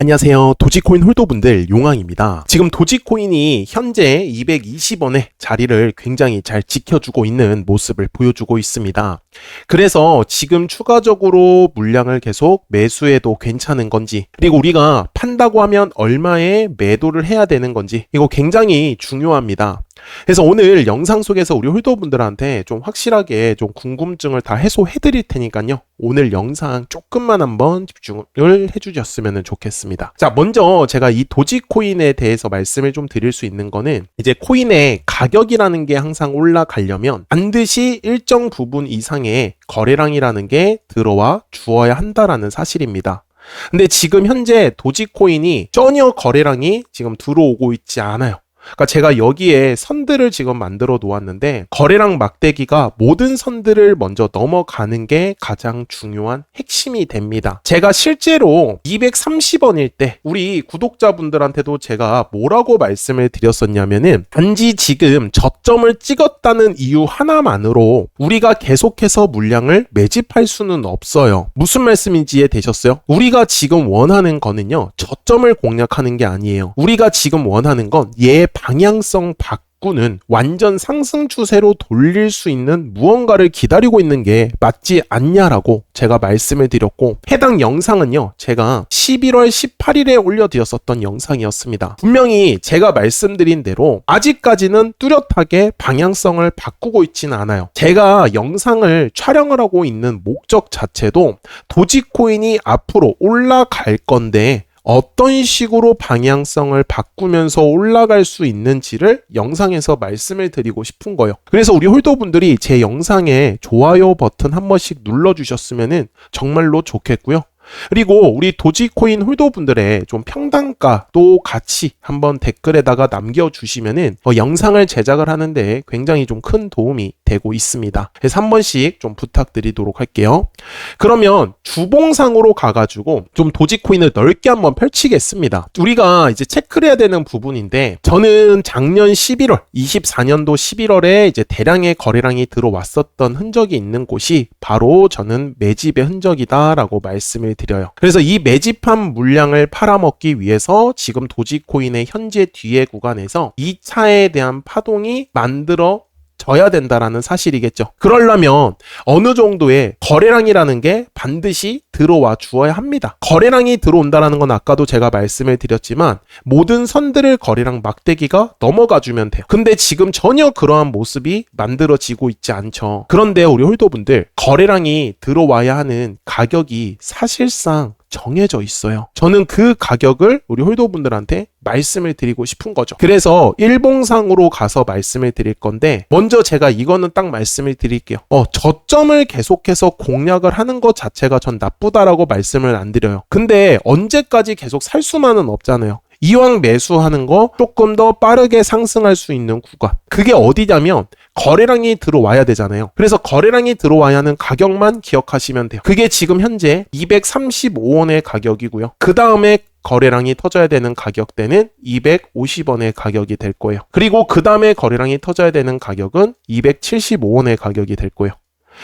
안녕하세요. 도지코인 홀더분들 용왕입니다. 지금 도지코인이 현재 220원의 자리를 굉장히 잘 지켜주고 있는 모습을 보여주고 있습니다. 그래서 지금 추가적으로 물량을 계속 매수해도 괜찮은 건지, 그리고 우리가 판다고 하면 얼마에 매도를 해야 되는 건지, 이거 굉장히 중요합니다. 그래서 오늘 영상 속에서 우리 홀더분들한테 좀 확실하게 좀 궁금증을 다 해소해 드릴 테니까요. 오늘 영상 조금만 한번 집중을 해 주셨으면 좋겠습니다. 자, 먼저 제가 이 도지코인에 대해서 말씀을 좀 드릴 수 있는 거는 이제 코인의 가격이라는 게 항상 올라가려면 반드시 일정 부분 이상의 거래량이라는 게 들어와 주어야 한다라는 사실입니다. 근데 지금 현재 도지코인이 전혀 거래량이 지금 들어오고 있지 않아요. 그러니까 제가 여기에 선들을 지금 만들어 놓았는데 거래량 막대기가 모든 선들을 먼저 넘어가는 게 가장 중요한 핵심이 됩니다. 제가 실제로 230원일 때 우리 구독자분들한테도 제가 뭐라고 말씀을 드렸었냐면은 단지 지금 저점을 찍었다는 이유 하나만으로 우리가 계속해서 물량을 매집할 수는 없어요. 무슨 말씀인지 이해되셨어요? 우리가 지금 원하는 거는요. 저점을 공략하는 게 아니에요. 우리가 지금 원하는 건 얘 방향성 바꾸는 완전 상승 추세로 돌릴 수 있는 무언가를 기다리고 있는 게 맞지 않냐라고 제가 말씀을 드렸고 해당 영상은요 제가 11월 18일에 올려드렸었던 영상이었습니다. 분명히 제가 말씀드린 대로 아직까지는 뚜렷하게 방향성을 바꾸고 있지는 않아요. 제가 영상을 촬영을 하고 있는 목적 자체도 도지코인이 앞으로 올라갈 건데 어떤 식으로 방향성을 바꾸면서 올라갈 수 있는지를 영상에서 말씀을 드리고 싶은 거예요. 그래서 우리 홀더분들이 제 영상에 좋아요 버튼 한 번씩 눌러주셨으면 정말로 좋겠고요. 그리고 우리 도지코인 홀더분들의 좀 평단가도 같이 한번 댓글에다가 남겨주시면은 어, 영상을 제작을 하는데 굉장히 좀 큰 도움이 되고 있습니다. 그래서 한 번씩 좀 부탁드리도록 할게요. 그러면 주봉상으로 가가지고 좀 도지코인을 넓게 한번 펼치겠습니다. 우리가 이제 체크를 해야 되는 부분인데 저는 작년 11월, 24년도 11월에 이제 대량의 거래량이 들어왔었던 흔적이 있는 곳이 바로 저는 매집의 흔적이다라고 말씀을 드려요. 그래서 이 매집한 물량을 팔아먹기 위해서 지금 도지코인의 현재 뒤에 구간에서 2차에 대한 파동이 만들어 져야 된다라는 사실이겠죠. 그러려면 어느 정도의 거래량이라는 게 반드시 들어와 주어야 합니다. 거래량이 들어온다라는 건 아까도 제가 말씀을 드렸지만 모든 선들을 거래량 막대기가 넘어가 주면 돼요. 근데 지금 전혀 그러한 모습이 만들어지고 있지 않죠. 그런데 우리 홀더분들 거래량이 들어와야 하는 가격이 사실상 정해져 있어요. 저는 그 가격을 우리 홀더분들한테 말씀을 드리고 싶은 거죠. 그래서 일봉상으로 가서 말씀을 드릴 건데 먼저 제가 이거는 딱 말씀을 드릴게요. 어, 저점을 계속해서 공략을 하는 것 자체가 전 나쁘다라고 말씀을 안 드려요. 근데 언제까지 계속 살 수만은 없잖아요. 이왕 매수하는 거 조금 더 빠르게 상승할 수 있는 구간. 그게 어디냐면 거래량이 들어와야 되잖아요. 그래서 거래량이 들어와야 하는 가격만 기억하시면 돼요. 그게 지금 현재 235원의 가격이고요. 그 다음에 거래량이 터져야 되는 가격대는 250원의 가격이 될 거예요. 그리고 그 다음에 거래량이 터져야 되는 가격은 275원의 가격이 될 거예요.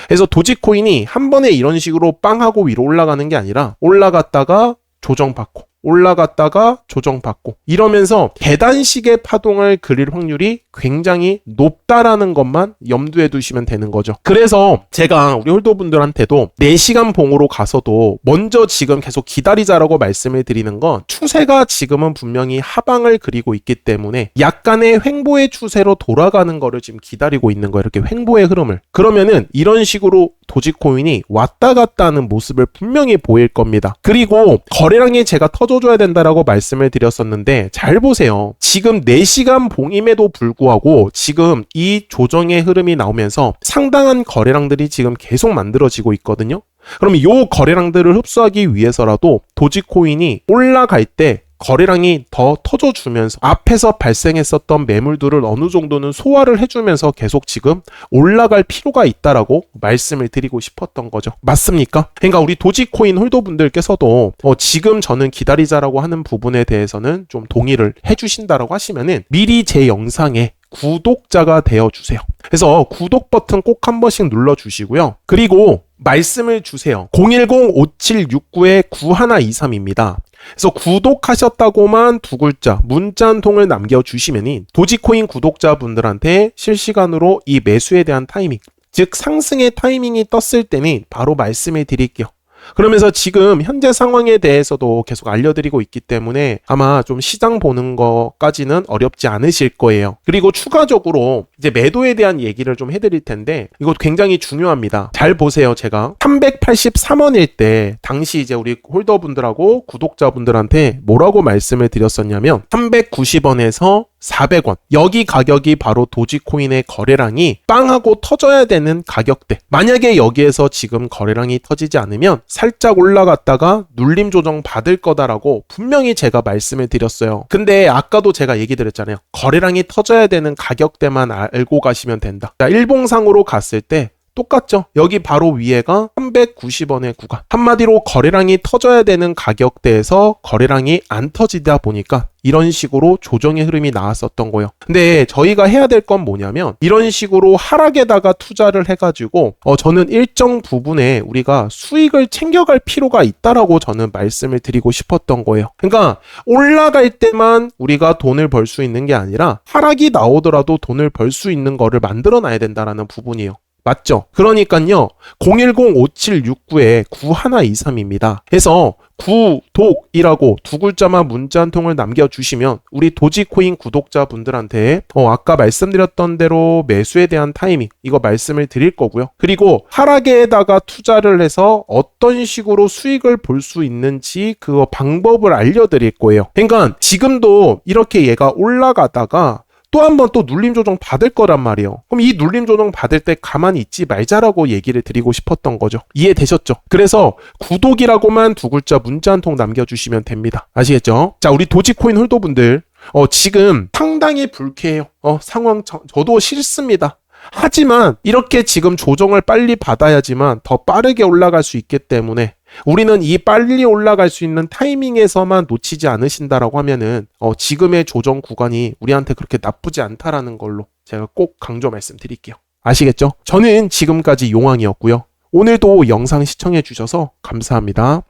그래서 도지코인이 한 번에 이런 식으로 빵 하고 위로 올라가는 게 아니라 올라갔다가 조정받고 올라갔다가 조정받고 이러면서 계단식의 파동을 그릴 확률이 굉장히 높다라는 것만 염두에 두시면 되는 거죠. 그래서 제가 우리 홀더분들한테도 4시간 봉으로 가서도 먼저 지금 계속 기다리자라고 말씀을 드리는 건 추세가 지금은 분명히 하방을 그리고 있기 때문에 약간의 횡보의 추세로 돌아가는 거를 지금 기다리고 있는 거예요. 이렇게 횡보의 흐름을. 그러면은 이런 식으로 도지코인이 왔다 갔다 하는 모습을 분명히 보일 겁니다. 그리고 거래량이 제가 터져줘야 된다라고 말씀을 드렸었는데 잘 보세요. 지금 4시간 봉임에도 불구하고 지금 이 조정의 흐름이 나오면서 상당한 거래량들이 지금 계속 만들어지고 있거든요. 그럼 이 거래량들을 흡수하기 위해서라도 도지코인이 올라갈 때 거래량이 더 터져주면서 앞에서 발생했었던 매물들을 어느 정도는 소화를 해주면서 계속 지금 올라갈 필요가 있다라고 말씀을 드리고 싶었던 거죠. 맞습니까? 그러니까 우리 도지코인 홀더분들께서도 어 지금 저는 기다리자라고 하는 부분에 대해서는 좀 동의를 해주신다라고 하시면은 미리 제 영상에 구독자가 되어 주세요. 그래서 구독 버튼 꼭 한 번씩 눌러 주시고요. 그리고 말씀을 주세요. 010-5769-9123입니다. 그래서 구독하셨다고만 두 글자 문자 한 통을 남겨주시면이 도지코인 구독자분들한테 실시간으로 이 매수에 대한 타이밍 즉 상승의 타이밍이 떴을 때는 바로 말씀을 드릴게요. 그러면서 지금 현재 상황에 대해서도 계속 알려드리고 있기 때문에 아마 좀 시장 보는 것까지는 어렵지 않으실 거예요. 그리고 추가적으로 이제 매도에 대한 얘기를 좀 해드릴 텐데 이거 굉장히 중요합니다. 잘 보세요. 제가 383원일 때 당시 이제 우리 홀더분들하고 구독자분들한테 뭐라고 말씀을 드렸었냐면 390원에서 400원. 여기 가격이 바로 도지코인의 거래량이 빵하고 터져야 되는 가격대. 만약에 여기에서 지금 거래량이 터지지 않으면 살짝 올라갔다가 눌림 조정 받을 거다라고 분명히 제가 말씀을 드렸어요. 근데 아까도 제가 얘기 드렸잖아요. 거래량이 터져야 되는 가격대만 알고 가시면 된다. 자, 일봉상으로 갔을 때 똑같죠. 여기 바로 위에가 390원의 구간. 한마디로 거래량이 터져야 되는 가격대에서 거래량이 안 터지다 보니까 이런 식으로 조정의 흐름이 나왔었던 거예요. 근데 저희가 해야 될 건 뭐냐면 이런 식으로 하락에다가 투자를 해가지고 어 저는 일정 부분에 우리가 수익을 챙겨갈 필요가 있다라고 저는 말씀을 드리고 싶었던 거예요. 그러니까 올라갈 때만 우리가 돈을 벌 수 있는 게 아니라 하락이 나오더라도 돈을 벌 수 있는 거를 만들어 놔야 된다라는 부분이에요. 맞죠? 그러니까요. 010-5769에 9123입니다. 해서 구독이라고 두 글자만 문자 한 통을 남겨주시면 우리 도지코인 구독자분들한테 어, 아까 말씀드렸던 대로 매수에 대한 타이밍 이거 말씀을 드릴 거고요. 그리고 하락에다가 투자를 해서 어떤 식으로 수익을 볼 수 있는지 그 방법을 알려드릴 거예요. 그러니까 지금도 이렇게 얘가 올라가다가 또 한 번 또 눌림 조정 받을 거란 말이에요. 그럼 이 눌림 조정 받을 때 가만히 있지 말자라고 얘기를 드리고 싶었던 거죠. 이해되셨죠? 그래서 구독이라고만 두 글자 문자 한 통 남겨주시면 됩니다. 아시겠죠? 자, 우리 도지코인 홀더분들, 어, 지금 상당히 불쾌해요. 어, 상황, 저, 저도 싫습니다. 하지만 이렇게 지금 조정을 빨리 받아야지만 더 빠르게 올라갈 수 있기 때문에 우리는 이 빨리 올라갈 수 있는 타이밍에서만 놓치지 않으신다라고 하면은 어, 지금의 조정 구간이 우리한테 그렇게 나쁘지 않다라는 걸로 제가 꼭 강조 말씀드릴게요. 아시겠죠? 저는 지금까지 용왕이었고요. 오늘도 영상 시청해 주셔서 감사합니다.